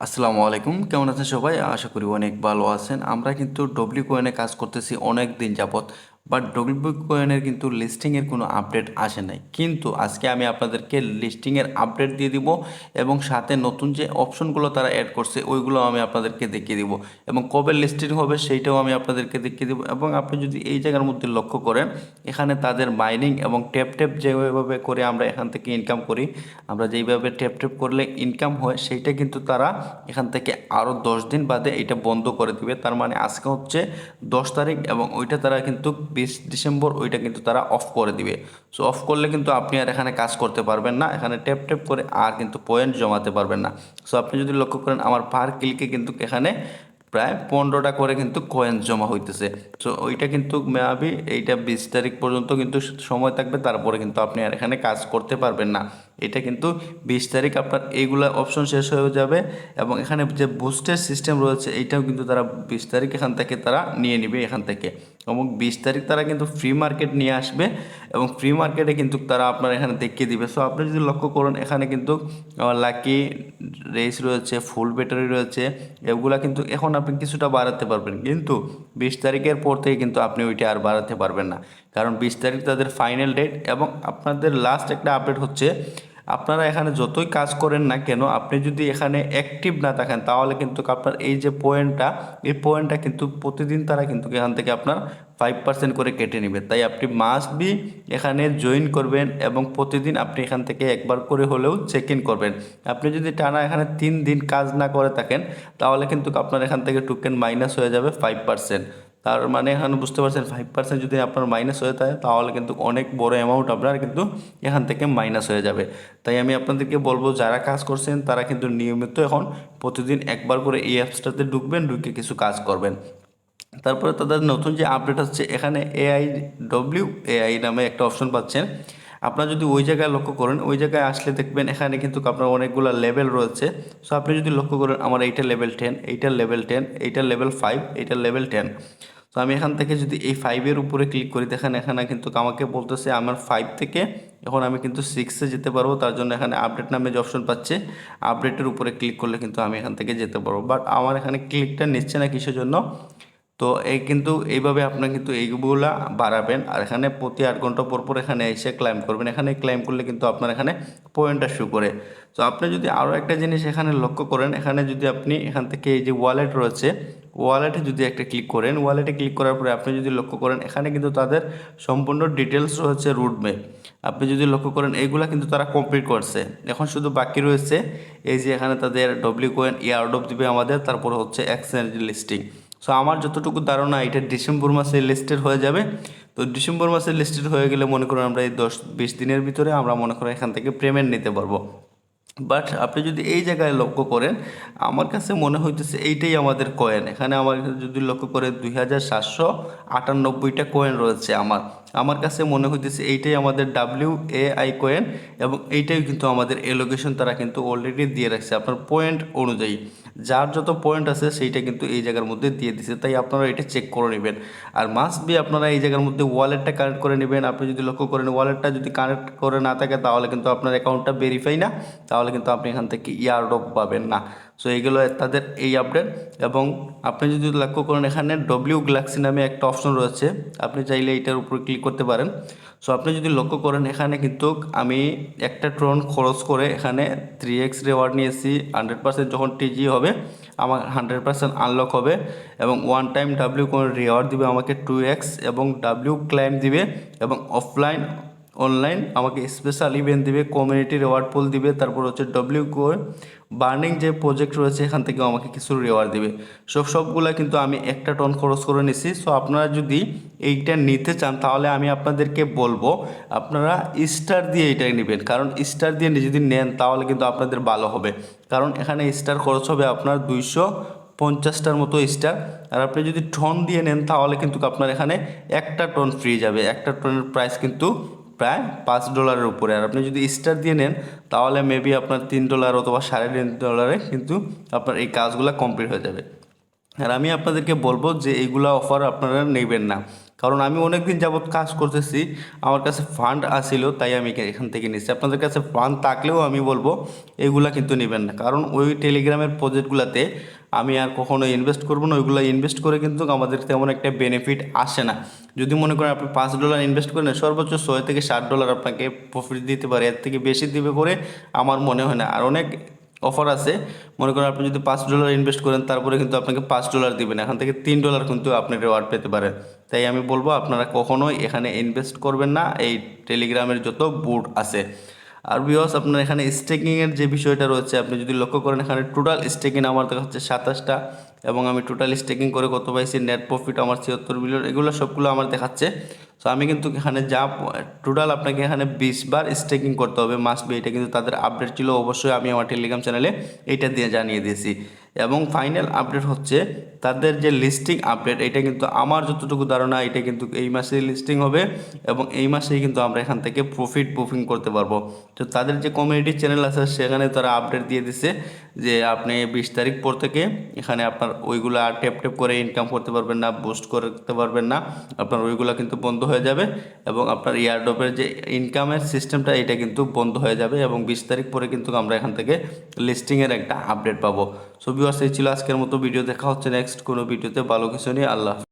আসসালামু আলাইকুম, কেমন আছেন সবাই? আশা করি অনেক ভালো আছেন। আমরা কিন্তু ডব্লিউ কোয়েনে কাজ করতেছি অনেক দিন যাবত বাট ডব্লিউ কোয়েনের কিন্তু লিস্টিংয়ের কোনো আপডেট আসে নাই। কিন্তু আজকে আমি আপনাদেরকে লিস্টিংয়ের আপডেট দিয়ে দিব এবং সাথে নতুন যে অপশনগুলো তারা অ্যাড করছে ওইগুলো আমি আপনাদেরকে দেখিয়ে দিব। এবং কবে লিস্টিং হবে সেইটাও আমি আপনাদেরকে দেখিয়ে দিব। এবং আপনি যদি এই জায়গার মধ্যে লক্ষ্য করেন, এখানে তাদের মাইনিং এবং ট্যাপ ট্যাপ যেভাবে করে আমরা এখান থেকে ইনকাম করি, আমরা যেইভাবে ট্যাপ ট্যাপ করলে ইনকাম হয়, সেইটা কিন্তু তারা এখান থেকে আরও দশ দিন বাদে এটা বন্ধ করে দিবে। তার মানে আজকে হচ্ছে দশ তারিখ এবং ওইটা তারা কিন্তু বিশ ডিসেম্বর ওইটা কিন্তু তারা অফ করে দিবে। সো অফ করলে কিন্তু আপনি আর এখানে কাজ করতে পারবেন না, এখানে ট্যাপ ট্যাপ করে আর কিন্তু পয়েন্ট জমাতে পারবেন না। সো আপনি যদি লক্ষ্য করেন আমার পার ক্লিকে কিন্তু এখানে প্রায় পনেরোটা করে কিন্তু কয়েন জমা হইতেছে। সো ওইটা কিন্তু মেয়াবি এইটা বিশ তারিখ পর্যন্ত কিন্তু সময় থাকবে, তারপরে কিন্তু আপনি আর এখানে কাজ করতে পারবেন না। এটা কিন্তু বিশ তারিখ আপনার এইগুলা অপশন শেষ হয়ে যাবে এবং এখানে যে বুস্টের সিস্টেম রয়েছে, এইটাও কিন্তু তারা বিশ তারিখ এখান থেকে তারা নিয়ে নেবে এখান থেকে। এবং বিশ তারিখ তারা কিন্তু ফ্রি মার্কেট নিয়ে আসবে এবং ফ্রি মার্কেটে কিন্তু তারা আপনার এখানে দেখিয়ে দিবে। সো আপনি যদি লক্ষ্য করুন, এখানে কিন্তু লাকি রেস রয়েছে ফুল ব্যাটারি রয়েছে, এগুলা কিন্তু এখন আপনি কিছুটা বাড়াতে পারবেন। কিন্তু বিশ তারিখের পর থেকে কিন্তু আপনি ওইটা আর বাড়াতে পারবেন না। কারণ বিশ তারিখ তাদের ফাইনাল ডেট এবং আপনাদের লাস্ট একটা আপডেট হচ্ছে আপনারা এখানে যতই কাজ করেন না কেন, আপনি যদি এখানে অ্যাক্টিভ না থাকেন, তাহলে কিন্তু আপনার এই যে পয়েন্টটা এই পয়েন্টটা কিন্তু প্রতিদিন তারা কিন্তু এখান থেকে আপনার ফাইভ পার্সেন্ট করে কেটে নেবে। তাই আপনি মাস্ট বি এখানে জয়েন করবেন এবং প্রতিদিন আপনি এখান থেকে একবার করে হলেও চেক ইন করবেন। আপনি যদি টানা এখানে তিন দিন কাজ না করে থাকেন, তাহলে কিন্তু আপনার এখান থেকে টোকেন মাইনাস হয়ে যাবে ফাইভ পার্সেন্ট তার মানে এখানে বুঝতে পারছেন ফাইভ পার্সেন্ট যদি আপনার মাইনাস হয়ে থাকে, তাহলে কিন্তু অনেক বড় অ্যামাউন্ট আপনার কিন্তু এখান থেকে মাইনাস হয়ে যাবে। তাই আমি আপনাদেরকে বলব, যারা কাজ করছেন, তারা কিন্তু নিয়মিত এখন প্রতিদিন একবার করে এই অ্যাপসটাতে ঢুকবেন, ঢুকে কিছু কাজ করবেন। তারপরে তাদের নতুন যে আপডেট হচ্ছে এখানে এআই ডব্লিউ এআই নামে একটা অপশন পাচ্ছেন। আপনারা যদি ওই জায়গায় লক্ষ্য করেন, ওই জায়গায় আসলে দেখবেন এখানে কিন্তু আপনার অনেকগুলো লেভেল রয়েছে। সো আপনি যদি লক্ষ্য করেন, আমার এইটা লেভেল টেন এইটার লেভেল টেন এইটার লেভেল ফাইভ এইটার লেভেল টেন তো আমি এখান থেকে যদি এই ফাইভের উপরে ক্লিক করি, দেখেন এখানে কিন্তু আমাকে বলতেছে আমার ফাইভ থেকে এখন আমি কিন্তু সিক্সে যেতে পারব, তার জন্য এখানে আপডেট নামে যে অপশন পাচ্ছে আপডেটের উপরে ক্লিক করলে কিন্তু আমি এখান থেকে যেতে পারব। বাট আমার এখানে ক্লিকটা নিচ্ছে না কিসের জন্য? তো এই কিন্তু এইভাবে আপনার কিন্তু এইগুলা বাড়াবেন। আর এখানে প্রতি আট ঘণ্টা পর পর এখানে এসে ক্লাইম করবেন। এখানে ক্লাইম করলে কিন্তু আপনার এখানে পয়েন্টটা শো করে। তো আপনি যদি আরও একটা জিনিস এখানে লক্ষ্য করেন, এখানে যদি আপনি এখান থেকে এই যে ওয়ালেট রয়েছে ওয়ালেটে যদি একটা ক্লিক করেন ওয়ালেটে ক্লিক করার পরে আপনি যদি লক্ষ্য করেন, এখানে কিন্তু তাদের সম্পূর্ণ ডিটেলস রয়েছে রুট ম্যাপ আপনি যদি লক্ষ্য করেন, এইগুলা কিন্তু তারা কমপ্লিট করছে। এখন শুধু বাকি রয়েছে, এই যে এখানে তাদের ডব্লিউ কোয়েন ইয়ারডপ দিবে আমাদের তারপর হচ্ছে এক্সচেঞ্জ লিস্টিং সো আমার যতটুকু ধারণা, এটা ডিসেম্বর মাসে লিস্টেড হয়ে যাবে। তো ডিসেম্বর মাসে লিস্টেড হয়ে গেলে মনে করুন আমরা এই দশ বিশ দিনের ভিতরে আমরা মনে করি এখান থেকে পেমেন্ট নিতে পারব। বাট আপনি যদি এই জায়গায় লক্ষ্য করেন, আমার কাছে মনে হইতেছে এইটাই আমাদের কয়েন এখানে আমার যদি লক্ষ্য করে দুই হাজার সাতশো আটানব্বইটা কয়েন রয়েছে আমার। আমার কাছে মনে হইতেছে এইটাই আমাদের ডাব্লিউ এ আই কয়েন এবং এইটাই কিন্তু আমাদের এলোকেশন তারা কিন্তু অলরেডি দিয়ে রাখছে। আপনার পয়েন্ট অনুযায়ী, যার যত পয়েন্ট আছে সেইটা কিন্তু এই জায়গার মধ্যে দিয়ে দিছে। তাই আপনারা এটা চেক করে নেবেন। আর মাস্ট বি আপনারা এই জায়গার মধ্যে ওয়ালেটটা কানেক্ট করে নেবেন। আপনি যদি লক্ষ্য করেন ওয়ালেটটা যদি কানেক্ট করে না থাকে, তাহলে কিন্তু আপনার অ্যাকাউন্টটা ভেরিফাই না। তাহলে কিন্তু আপনি এখান থেকে ইয়ারডপ পাবেন না। সো এইগুলো তাদের এই আপডেট এবং আপনি যদি লক্ষ্য করেন, এখানে ডব্লিউ গ্যালাক্সি নামে একটা অপশন রয়েছে। আপনি চাইলে এটার উপর ক্লিক করতে পারেন। সো আপনি যদি লক্ষ্য করেন, এখানে কিন্তু আমি একটা ট্রন খরচ করে এখানে থ্রি এক্স রেওয়ার্ড নিয়েছি। হান্ড্রেড পার্সেন্ট যখন টিজি হবে, আমার হান্ড্রেড পার্সেন্ট আনলক হবে এবং ওয়ান টাইম ডাব্লিউ কোনো রেওয়ার্ড দিবে আমাকে টু এক্স এবং ডাব্লিউ ক্লাইম দিবে এবং অফলাইন অনলাইন আমাকে স্পেশাল ইভেন্ট দিবে কমিউনিটি রেওয়ার্ড পুল দিবে, তারপর হচ্ছে ডব্লিউ কোর বার্নিং যে প্রজেক্ট রয়েছে, এখান থেকেও আমাকে কিছু রেওয়ার্ড দিবে। সব, সবগুলো কিন্তু আমি একটা টন খরচ করে নিছি। সো আপনারা যদি এইটা নিতে চান, তাহলে আমি আপনাদেরকে বলব, আপনারা স্টার দিয়ে এইটা নেবেন। কারণ স্টার দিয়ে যদি নেন, তাহলে কিন্তু আপনাদের ভালো হবে। কারণ এখানে স্টার খরচ হবে আপনার দুইশো পঞ্চাশটার মতো স্টার আর আপনি যদি টন দিয়ে নেন, তাহলে কিন্তু আপনার এখানে একটা টন ফ্রি যাবে। একটা টনের প্রাইস কিন্তু প্রায় পাঁচ ডলারের উপরে। আর আপনি যদি স্টার দিয়ে নেন, তাহলে মেবি আপনার তিন ডলার অথবা সাড়ে তিন ডলারে কিন্তু আপনার এই কাজগুলো কমপ্লিট হয়ে যাবে। আর আমি আপনাদেরকে বলব যে, এইগুলো অফার আপনারা নেবেন না। কারণ আমি অনেক দিন যাবৎ কাজ করতেছি, আমার কাছে ফান্ড আসিল তাই আমি এখান থেকে নিচ্ছি আপনাদের কাছে ফান্ড থাকলেও আমি বলব, এগুলা কিন্তু নেবেন না। কারণ ওই টেলিগ্রামের প্রজেক্টগুলোতে আমি আর কখনো ইনভেস্ট করব না, ওইগুলো ইনভেস্ট করে কিন্তু আমাদের তেমন একটা বেনিফিট আসে না। যদি মনে করেন আপনি পাঁচ ডলার ইনভেস্ট করেন, সর্বোচ্চ ছয় থেকে ষাট ডলার আপনাকে প্রফিট দিতে পারে, এর থেকে বেশি দিবে করে আমার মনে হয় না। আর অনেক অফার আছে। মনে করেন আপনি যদি পাঁচ ডলার ইনভেস্ট করেন, তারপরে কিন্তু আপনাকে পাঁচ ডলার দিবেন। এখান থেকে তিন ডলার কিন্তু আপনি রেওয়ার্ড পেতে পারেন। তাই আমি বলব, আপনারা কখনোই এখানে ইনভেস্ট করবেন না। এই টেলিগ্রামের যত বুট আছে। আর বিকজ আপনার এখানে স্টেকিংয়ের যে বিষয়টা রয়েছে, আপনি যদি লক্ষ্য করেন, এখানে টোটাল স্টেকিং আমার দেখা হচ্ছে সাতাশটা। এবং আমি টোটাল স্টেকিং করে কত পাইছি নেট প্রফিট আমার ছিয়াত্তর মিলিয়ন এগুলো সবগুলো আমার দেখাচ্ছে। সো আমি কিন্তু এখানে যা টোটাল আপনাকে এখানে বিশ বার স্টেকিং করতে হবে মাস্ট বি এটা কিন্তু তাদের আপডেট ছিল, অবশ্যই আমি আমার টেলিগ্রাম চ্যানেলে এইটা দিয়ে জানিয়ে দিয়েছি। এবং ফাইনাল আপডেট হচ্ছে তাদের যে লিস্টিং আপডেট এটা কিন্তু আমার যতটুকু ধারণা, এটা কিন্তু এই মাসেই লিস্টিং হবে এবং এই মাসেই কিন্তু আমরা এখান থেকে প্রফিট বুকিং করতে পারব। তো তাদের যে কমিউনিটি চ্যানেল আছে, সেখানে তারা আপডেট দিয়ে দিছে যে আপনি বিশ তারিখ পর থেকে এখানে আপনার ওইগুলো আর ট্যাপ ট্যাপ করে ইনকাম করতে পারবেন না বুস্ট করতে পারবেন না, আপনার ওইগুলো কিন্তু বন্ধ হয়ে যাবে এবং আপনার ইয়ারডপের যে ইনকামের সিস্টেমটা এটা কিন্তু বন্ধ হয়ে যাবে এবং বিশ তারিখ পরে কিন্তু আমরা এখান থেকে লিস্টিংয়ের একটা আপডেট পাবো। সো আসে ছিল আজকের মতো। ভিডিও দেখা হচ্ছে নেক্সট কোনো ভিডিওতে। ভালো কিছু নিয়ে আল্লাহ।